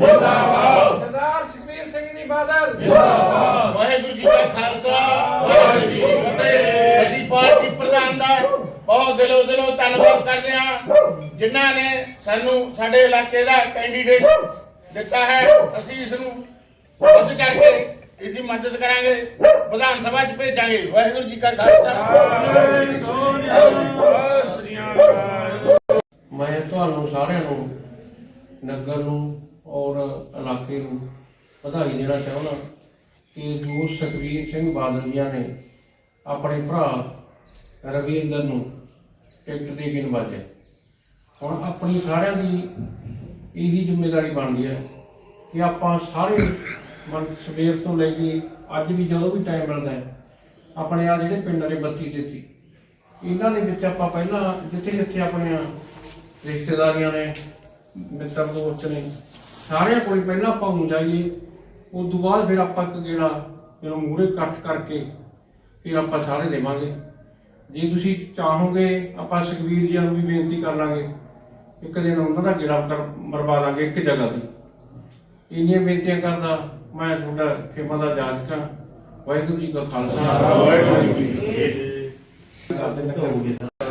ਜਿੰਦਾਬਾਦ ਸਰਦਾਰ ਸੁਖਬੀਰ ਸਿੰਘ ਜੀ ਬਾਦਲ। ਜਿੰਦਾਬਾਦ ਵਾਹਿਗੁਰੂ ਜੀ ਕਾ ਖਾਲਸਾ ਵਾਹਿਗੁਰੂ ਜੀ ਕੀ ਫਤਿਹ। ਅਸੀਂ ਪਾਰਟੀ ਪ੍ਰਧਾਨ ਦਾ ਬਹੁਤ ਦਿਲੋਂ ਦਿਲੋਂ ਧੰਨਵਾਦ ਕਰਦੇ ਹਾਂ। ਜਿਨ੍ਹਾਂ ਨੇ ਸਾਨੂੰ ਸਾਡੇ ਇਲਾਕੇ ਦਾ ਕੈਂਡੀਡੇਟ ਦਿੱਤਾ ਹੈ। ਅਸੀਂ ਇਸ ਨੂੰ ਵੱਧ ਚੜ ਕੇ ਇਸ ਦੀ ਮਦਦ ਕਰਾਂਗੇ। ਵਿਧਾਨ ਸਭਾ 'ਚ ਭੇਜਾਂਗੇ। ਵਾਹਿਗੁਰੂ ਜੀ ਕਾ ਖਾਲਸਾ। ਮੈਂ ਤੁਹਾਨੂੰ ਸਾਰਿਆਂ ਨੂੰ ਨਗਰ ਨੂੰ ਔਰ ਇਲਾਕੇ ਨੂੰ ਵਧਾਈ ਦੇਣਾ ਚਾਹੁੰਦਾ ਕਿ ਜੋ ਸੁਖਵੀਰ ਸਿੰਘ ਬਾਦਲ ਜੀਆਂ ਨੇ ਆਪਣੇ ਭਰਾ ਰਵਿੰਦਰ ਨੂੰ ਟਿਕਟ ਦੇ ਕੇ ਨਵਾਜਿਆ। ਹੁਣ ਆਪਣੀ ਸਾਰਿਆਂ ਦੀ ਇਹੀ ਜ਼ਿੰਮੇਵਾਰੀ ਬਣਦੀ ਹੈ ਕਿ ਆਪਾਂ ਸਾਰੇ ਮਨ ਸਵੇਰ ਤੋਂ ਲੈ ਕੇ ਅੱਜ ਵੀ ਜਦੋਂ ਵੀ ਟਾਈਮ ਮਿਲਦਾ ਹੈ, ਆਪਣੇ ਆ ਜਿਹੜੇ ਪਿੰਡ ਨੇ ਬੱਤੀ ਦਿੱਤੀ, ਇਹਨਾਂ ਦੇ ਵਿੱਚ ਆਪਾਂ ਪਹਿਲਾਂ ਜਿੱਥੇ ਜਿੱਥੇ ਆਪਣੀਆਂ ਰਿਸ਼ਤੇਦਾਰੀਆਂ ਨੇ, ਮਿੱਤਰ ਦੋਸਤ ਨੇ, ਸਾਰਿਆਂ ਕੋਲ ਪਹਿਲਾਂ ਆਪਾਂ ਹੁੰਦਾ ਜਾਈਏ। ਉਸ ਤੋਂ ਬਾਅਦ ਫਿਰ ਆਪਾਂ ਇੱਕ ਗੇੜਾ ਜਦੋਂ ਮੂਹਰੇ ਇਕੱਠ ਕਰਕੇ ਫਿਰ ਆਪਾਂ ਸਾਰੇ ਦੇਵਾਂਗੇ। ਜੇ ਤੁਸੀਂ ਚਾਹੋਗੇ ਆਪਾਂ ਸੁਖਵੀਰ ਜੀ ਨੂੰ ਵੀ ਬੇਨਤੀ ਕਰ ਲਾਂਗੇ ਇੱਕ ਦਿਨ ਉਹਨਾਂ ਦਾ ਗੇੜਾ ਕਰ ਮਰਵਾ ਦਾਂਗੇ ਇੱਕ ਜਗ੍ਹਾ ਤੇ। ਇੰਨੀਆਂ ਬੇਨਤੀਆਂ ਕਰਦਾ ਮੈਂ ਤੁਹਾਡਾ ਖਿਮਾ ਦਾ ਜਾਜਕਾਂ ਵਾਹਿਗੁਰੂ ਜੀ ਕਾ ਖਾਲਸਾ। ਵਾਹਿਗੁਰੂ ਜੀ ਕੀ ਫਤਿਹ।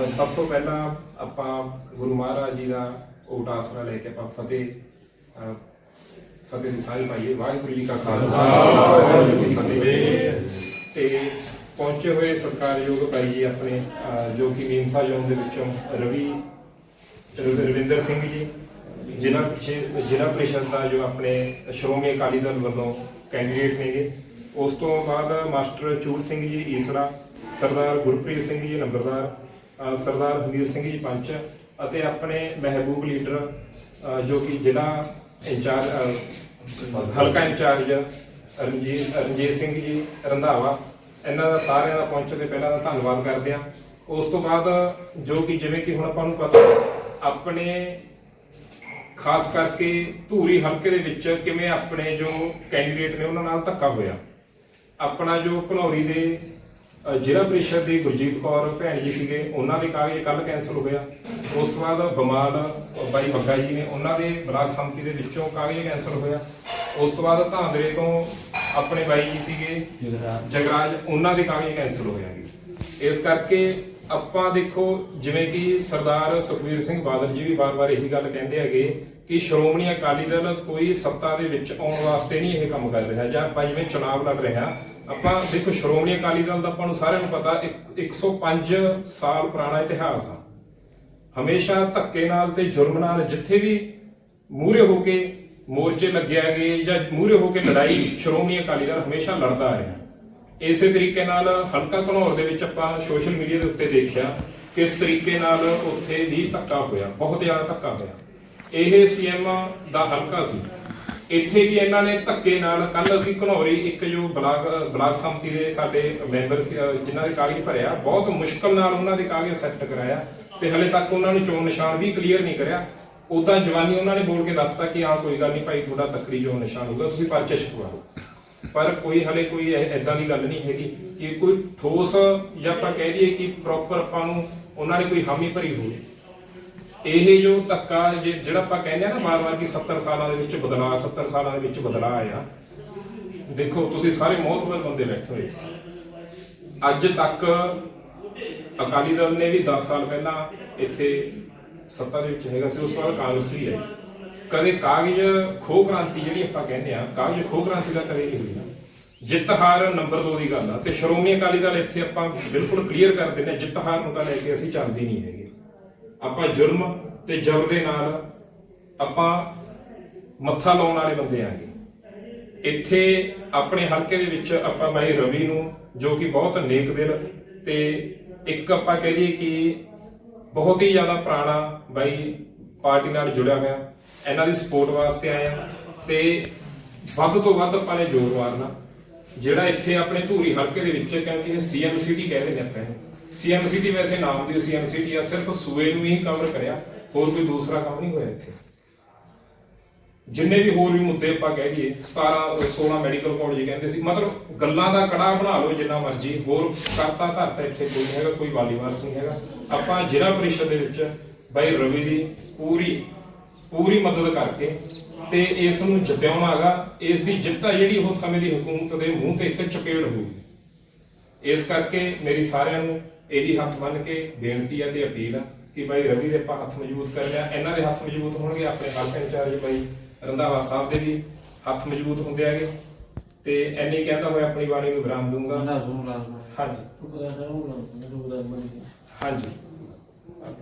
ਸਭ ਤੋਂ ਪਹਿਲਾਂ ਆਪਾਂ ਗੁਰੂ ਮਹਾਰਾਜ ਜੀ ਦਾ ਓਟ ਆਸਰਾ ਲੈ ਕੇ ਆਪਾਂ ਫਤਿਹ ਫਤਿਹ ਦੀ ਸਾਂਝ ਪਾਈਏ ਵਾਹਿਗੁਰੂ ਜੀ ਕਾ ਖਾਲਸਾ ਵਾਹਿਗੁਰੂ ਜੀ ਕੀ ਫਤਿਹ। ਤੇ ਪਹੁੰਚੇ ਹੋਏ ਸਤਿਕਾਰਯੋਗ ਭਾਈ ਜੀ ਆਪਣੇ ਜੋ ਕਿ ਮੀਨਸਾ ਜ਼ੋਨ ਦੇ ਵਿੱਚੋਂ ਰਵੀ ਰਵ- ਰਵਿੰਦਰ ਸਿੰਘ ਜੀ ਪਿਛੇ- ਜ਼ਿਲ੍ਹਾ ਪ੍ਰੀਸ਼ਦ ਦਾ ਜੋ ਆਪਣੇ ਸ਼੍ਰੋਮਣੀ ਅਕਾਲੀ ਦਲ ਵੱਲੋਂ ਕੈਂਡੀਡੇਟ ਨੇਗੇ। ਉਸ ਤੋਂ ਬਾਅਦ ਮਾਸਟਰ ਚੂਰ ਸਿੰਘ ਜੀ ਈਸਰਾ ਸਰਦਾਰ ਗੁਰਪ੍ਰੀਤ ਸਿੰਘ ਜੀ ਨੰਬਰਦਾਰ ਸਰਦਾਰ ਹਮੀਰ ਸਿੰਘ ਜੀ ਪੰਚ ਅਤੇ ਆਪਣੇ ਮਹਿਬੂਬ ਲੀਡਰ ਜੋ ਕਿ ਜ਼ਿਲ੍ਹਾ ਇੰਚਾਰਜ ਹਲਕਾ ਇੰਚਾਰਜ ਰਣਜੀਤ ਰਣਜੀਤ ਸਿੰਘ ਜੀ ਰੰਧਾਵਾ, ਇਹਨਾਂ ਦਾ ਸਾਰਿਆਂ ਦਾ ਪਹੁੰਚਣ ਦੇ ਪਹਿਲਾਂ ਦਾ ਧੰਨਵਾਦ ਕਰਦੇ ਹਾਂ। ਉਸ ਤੋਂ ਬਾਅਦ ਜੋ ਕਿ ਜਿਵੇਂ ਕਿ ਹੁਣ ਆਪਾਂ ਨੂੰ ਪਤਾ, ਆਪਣੇ ਖਾਸ ਕਰਕੇ ਧੂਰੀ ਹਲਕੇ ਦੇ ਵਿੱਚ ਕਿਵੇਂ ਆਪਣੇ ਜੋ ਕੈਂਡੀਡੇਟ ਨੇ ਉਹਨਾਂ ਨਾਲ ਧੱਕਾ ਹੋਇਆ। ਆਪਣਾ ਜੋ ਭਨੌਰੀ ਦੇ ਜ਼ਿਲ੍ਹਾ ਪ੍ਰੀਸ਼ਦ ਦੀ ਗੁਰਜੀਤ ਕੌਰ ਭੈਣ ਜੀ ਸੀਗੇ, ਉਹਨਾਂ ਦੇ ਕਾਗਜ਼ ਕੱਲ ਕੈਂਸਲ ਹੋਇਆ ਉਸ ਤੋਂ ਬਾਅਦ ਬਮਾਲ ਬਾਈ ਬੱਗਾ ਜੀ ਨੇ ਉਹਨਾਂ ਦੇ ਬਲਾਕ ਸੰਮਤੀ ਦੇ ਵਿੱਚੋਂ ਕਾਗਜ਼ ਕੈਂਸਲ ਹੋਇਆ। ਉਸ ਤੋਂ ਬਾਅਦ ਧਾਂਦਰੇ ਤੋਂ ਆਪਣੇ ਬਾਈ ਜੀ ਸੀਗੇ ਜਗਰਾਜ। ਉਹਨਾਂ ਦੇ ਕਾਗਜ਼ ਕੈਂਸਲ ਹੋਇਆ ਜੀ ਇਸ ਕਰਕੇ ਆਪਾਂ ਦੇਖੋ ਜਿਵੇਂ ਕਿ ਸਰਦਾਰ ਸੁਖਵੀਰ ਸਿੰਘ ਬਾਦਲ ਜੀ ਵੀ ਵਾਰ-ਵਾਰ ਇਹੀ ਗੱਲ ਕਹਿੰਦੇ ਹੈਗੇ ਕਿ ਸ਼੍ਰੋਮਣੀ ਅਕਾਲੀ ਦਲ ਕੋਈ ਸੱਤਾ ਦੇ ਵਿੱਚ ਆਉਣ ਵਾਸਤੇ ਨਹੀਂ ਇਹ ਕੰਮ ਕਰ ਰਿਹਾ ਜਾਂ ਆਪਾਂ ਜਿਵੇਂ ਚੁਣਾਵ ਲੜ ਰਹੇ ਹਾਂ ਆਪਾਂ ਦੇਖੋ ਸ਼੍ਰੋਮਣੀ ਅਕਾਲੀ ਦਲ ਦਾ ਆਪਾਂ ਨੂੰ ਸਾਰਿਆਂ ਨੂੰ ਪਤਾ ਇੱਕ- 105 ਸਾਲ ਪੁਰਾਣਾ ਇਤਿਹਾਸ ਆ। ਹਮੇਸ਼ਾ ਧੱਕੇ ਨਾਲ ਤੇ ਜੁਰਮ ਨਾਲ ਜਿੱਥੇ ਵੀ ਮੂਹਰੇ ਹੋ ਕੇ ਮੋਰਚੇ ਲੱਗਿਆ ਗਏ ਜਾਂ ਮੂਹਰੇ ਹੋ ਕੇ ਲੜਾਈ ਸ਼੍ਰੋਮਣੀ ਅਕਾਲੀ ਦਲ ਹਮੇਸ਼ਾ ਲੜਦਾ ਆ ਰਿਹਾ। ਇਸੇ ਤਰੀਕੇ ਨਾਲ ਹਲਕਾ ਘਨੌਰ ਦੇ ਵਿੱਚ ਆਪਾਂ ਸੋਸ਼ਲ ਮੀਡੀਆ ਦੇ ਉੱਤੇ ਦੇਖਿਆ ਕਿਸ ਤਰੀਕੇ ਨਾਲ ਉੱਥੇ ਵੀ ਧੱਕਾ ਹੋਇਆ, ਬਹੁਤ ਜ਼ਿਆਦਾ ਧੱਕਾ ਹੋਇਆ। ਇਹ ਸੀਐਮ ਦਾ ਹਲਕਾ ਸੀ। ਇੱਥੇ ਵੀ ਇਹਨਾਂ ਨੇ ਧੱਕੇ ਨਾਲ ਕੱਲ ਅਸੀਂ ਘਨੌਰੀ ਇੱਕ ਜੋ ਬਲਾਕ ਬਲਾਕ ਸੰਮਤੀ ਦੇ ਸਾਡੇ ਮੈਂਬਰ ਜਿਨ੍ਹਾਂ ਦੇ ਕਾਗਜ਼ ਭਰਿਆ, ਬਹੁਤ ਮੁਸ਼ਕਲ ਨਾਲ ਉਹਨਾਂ ਦੇ ਕਾਗਜ਼ ਸੈੱਟ ਕਰਾਇਆ ਤੇ ਹਲੇ ਤੱਕ ਉਹਨਾਂ ਨੂੰ ਚੋਣ ਨਿਸ਼ਾਨ ਵੀ ਕਲੀਅਰ ਨਹੀਂ ਕਰਿਆ। ਉਦਾਂ ਜਵਾਨੀ ਉਹਨਾਂ ਨੇ ਬੋਲ ਕੇ ਦੱਸਤਾ ਕਿ ਹਾਂ, ਕੋਈ ਗੱਲ ਨਹੀਂ ਭਾਈ, ਤੁਹਾਡਾ ਤੱਕੜੀ ਚੋਣ ਨਿਸ਼ਾਨ ਹੋਊਗਾ, ਤੁਸੀਂ ਪਰਚੇ ਛਪਵਾ ਪਰ ਕੋਈ ਹਲੇ ਕੋਈ ਐਦਾਂ ਦੀ ਗੱਲ ਨਹੀਂ ਹੈਗੀ ਕਿ ਕੋਈ ਠੋਸ ਜਾਂ ਆਪਾਂ ਕਹਿ ਦਈਏ ਕਿ ਪ੍ਰੋਪਰ ਆਪਾਂ ਨੂੰ ਉਹਨਾਂ ਨੇ ਕੋਈ ਹਾਮੀ ਭਰੀ ਹੋਵੇ। ਇਹ ਜੋ ਧੱਕਾ ਜੇ- ਜਿਹੜਾ ਆਪਾਂ ਕਹਿੰਦੇ ਆ ਨਾ ਵਾਰ-ਵਾਰ ਕਿ 70 ਸਾਲਾਂ ਦੇ ਵਿੱਚ ਬਦਲਾਅ 70 ਸਾਲਾਂ ਦੇ ਵਿੱਚ ਬਦਲਾਅ ਆਇਆ। ਦੇਖੋ, ਤੁਸੀਂ ਸਾਰੇ ਮੌਤਵਰ ਬੰਦੇ ਬੈਠੇ ਹੋਏ। ਅੱਜ ਤੱਕ ਅਕਾਲੀ ਦਲ ਨੇ ਵੀ 10 ਸਾਲ ਪਹਿਲਾਂ ਇੱਥੇ ਸੱਤਾ ਦੇ ਵਿੱਚ ਹੈਗਾ ਸੀ, ਉਸ ਤੋਂ ਬਾਅਦ ਕਾਂਗਰਸ ਵੀ ਆਈ ਕਦੇ ਕਾਗਜ਼ ਖੋਹ ਕ੍ਰਾਂਤੀ ਜਿਹੜੀ ਆਪਾਂ ਕਹਿੰਦੇ ਆ ਕਾਗਜ਼ ਖੋਹ ਕ੍ਰਾਂਤੀ ਦਾ ਕਦੇ ਨਹੀਂ ਹੋਈ ਜਿੱਤ ਹਾਰ ਨੰਬਰ 2 ਦੀ ਗੱਲ ਆ, ਤੇ ਸ਼੍ਰੋਮਣੀ ਅਕਾਲੀ ਦਲ ਇੱਥੇ ਆਪਾਂ ਬਿਲਕੁਲ ਕਲੀਅਰ ਕਰ ਦਿੰਦੇ ਆ ਜਿੱਤ ਹਾਰ ਨੂੰ ਤਾਂ ਲੈ ਕੇ ਅਸੀਂ ਚੱਲਦੀ ਨਹੀਂ ਹੈਗੇ। ਆਪਾਂ ਜੁਰਮ ਤੇ ਜ਼ਬਰ ਦੇ ਨਾਲ ਆਪਾਂ ਮੱਥਾ ਲਾਉਣ ਵਾਲੇ ਬੰਦੇ ਆਂਗੇ। ਇੱਥੇ ਆਪਣੇ ਹਲਕੇ ਦੇ ਵਿੱਚ ਆਪਾਂ ਬਾਈ ਰਵੀ ਨੂੰ, ਜੋ ਕਿ ਬਹੁਤ ਨੇਕ ਦਿਲ ਤੇ ਇੱਕ ਆਪਾਂ ਕਹਿ ਲਈਏ ਕਿ ਬਹੁਤ ਹੀ ਜ਼ਿਆਦਾ ਪੁਰਾਣਾ ਬਾਈ ਪਾਰਟੀ ਨਾਲ ਜੁੜਿਆ ਹੋਇਆ, ਇਹਨਾਂ ਦੀ ਸਪੋਰਟ ਵਾਸਤੇ ਆਏ ਆ ਤੇ ਵੱਧ ਤੋਂ ਵੱਧ ਆਪਾਂ ਨੇ ਜ਼ੋਰ ਮਾਰਨਾ। ਜਿਹੜਾ ਇੱਥੇ ਆਪਣੇ ਧੂਰੀ ਹਲਕੇ ਦੇ ਵਿੱਚ ਕਹਿੰਦੇ ਇਹ ਸੀਐਮਸੀਟੀ ਕਹਿੰਦੇ ਨੇ ਆਪਾਂ ਸੀਐਮਸੀਟੀ ਵੈਸੇ ਨਾਮ ਦੀ ਸੀਐਮਸੀਟੀ ਆ ਸਿਰਫ ਸੂਏ ਨੂੰ ਹੀ ਕਵਰ ਕਰਿਆ ਹੋਰ ਕੋਈ ਦੂਸਰਾ ਕੰਮ ਨਹੀਂ ਹੋਇਆ ਇੱਥੇ ਜਿੰਨੇ ਵੀ ਹੋਰ ਵੀ ਮੁੱਦੇ ਆਪਾਂ ਕਹਿ ਦਈਏ 17 16 ਮੈਡੀਕਲ ਕਾਲਜ ਕਹਿੰਦੇ ਸੀ ਮਤਲਬ ਗੱਲਾਂ ਦਾ ਕੜਾ ਬਣਾ ਲਓ ਜਿੰਨਾ ਮਰਜ਼ੀ ਹੋਰ ਕਰਤਾ ਧਰਤਾ ਇੱਥੇ ਕੋਈ ਹੈਗਾ ਕੋਈ ਵਾਲੀਵਾਰਸ ਨਹੀਂ ਹੈਗਾ ਆਪਾਂ ਜ਼ਿਲ੍ਹਾ ਪ੍ਰੀਸ਼ਦ ਦੇ ਵਿੱਚ ਬਾਈ ਰਵੀ ਦੀ ਪੂਰੀ ਪੂਰੀ ਮਦਦ ਕਰਕੇ ਤੇ ਇਸ ਨੂੰ ਜਿਤਾਉਣਾਗਾ ਇਸ ਦੀ ਜਿੱਤ ਆ ਜਿਹੜੀ ਉਹ ਸਮੇਂ ਦੀ ਹਕੂਮਤ ਦੇ ਮੂੰਹ ਤੇ ਇੱਕ ਚਪੇੜ ਹੋਊਗੀ ਇਸ ਕਰਕੇ ਮੇਰੀ ਸਾਰਿਆਂ ਨੂੰ ਇਹਦੀ ਹੱਥ ਬੰਨ ਕੇ ਬੇਨਤੀ ਹੈ ਤੇ ਅਪੀਲ ਆ ਕਿ ਭਾਈ ਰਵੀ ਦੇ ਆਪਾਂ ਹੱਥ ਮਜ਼ਬੂਤ ਕਰ ਲਿਆ ਇਹਨਾਂ ਦੇ ਹੱਥ ਮਜ਼ਬੂਤ ਹੋਣਗੇ ਆਪਣੇ ਹਲਕਾ ਇੰਚਾਰਜ ਭਾਈ ਰੰਧਾਵਾ ਸਾਹਿਬ ਦੇ ਵੀ ਹੱਥ ਮਜ਼ਬੂਤ ਹੁੰਦੇ ਆਗੇ ਤੇ ਐਨੀ ਕਹਿੰਦਾ ਹੋਇਆ ਆਪਣੀ ਬਾਣੀ ਨੂੰ ਵਿਰਾਮ ਦੂੰਗਾ ਹਾਂਜੀ। ਹਾਂਜੀ।